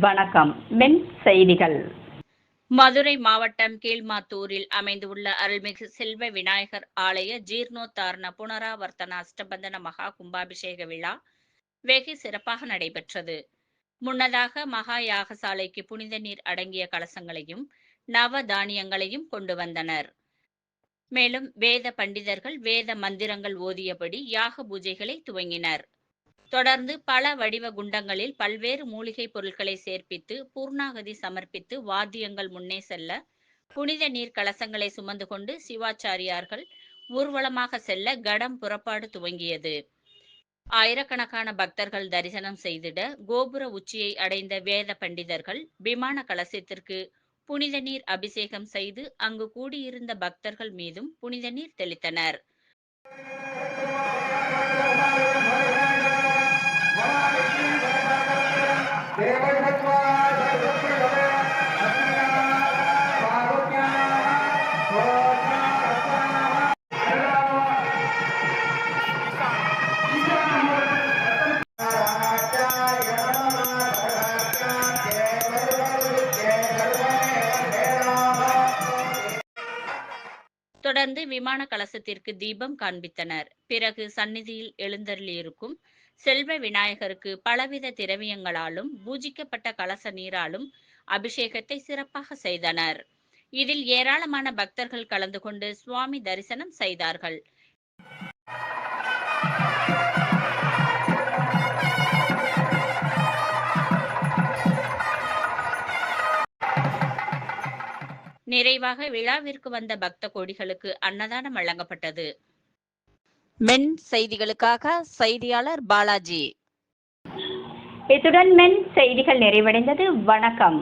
வணக்கம். மென் செய்திகள். மதுரை மாவட்டம் கீழ்மாத்தூரில் அமைந்துள்ள அருள்மிகு செல்வ விநாயகர் ஆலய ஜீர்ணோத்தாரண புனராவர்த்தன அஷ்டபந்தன மகா கும்பாபிஷேக விழா வெகு சிறப்பாக நடைபெற்றது. முன்னதாக மகா யாகசாலைக்கு புனித நீர் அடங்கிய கலசங்களையும் நவ தானியங்களையும் கொண்டு வந்தனர். மேலும் வேத பண்டிதர்கள் வேத மந்திரங்கள் ஓதியபடி யாக பூஜைகளை துவங்கினர். தொடர்ந்து பல வடிவ குண்டங்களில் பல்வேறு மூலிகை பொருட்களை சேர்ப்பித்து பூர்ணாகதி சமர்ப்பித்து வாத்தியங்கள் முன்னே செல்ல புனித நீர் கலசங்களை சுமந்து கொண்டு சிவாச்சாரியார்கள் ஊர்வலமாக செல்ல கடம் புறப்பாடு துவங்கியது. ஆயிரக்கணக்கான பக்தர்கள் தரிசனம் செய்திட கோபுர உச்சியை அடைந்த வேத பண்டிதர்கள் விமான கலசத்திற்கு புனித நீர் அபிஷேகம் செய்து அங்கு கூடியிருந்த பக்தர்கள் மீதும் புனித நீர் தெளித்தனர். தொடர்ந்து விமான கலசத்திற்கு தீபம் காண்பித்தனர். பிறகு சந்நிதியில் எழுந்தருளியிருக்கும் செல்வ விநாயகருக்கு பலவித திரவியங்களாலும் பூஜிக்கப்பட்ட கலச நீராலும் அபிஷேகத்தை சிறப்பாக செய்தனர். இதில் ஏராளமான பக்தர்கள் கலந்து கொண்டு சுவாமி தரிசனம் செய்தார்கள். நிறைவாக விழாவிற்கு வந்த பக்த கோடிகளுக்கு அன்னதானம் வழங்கப்பட்டது. மென் செய்திகளுக்காக செய்தியாளர் பாலாஜி. இத்துடன் மென் செய்திகள் நிறைவடைந்தது. வணக்கம்.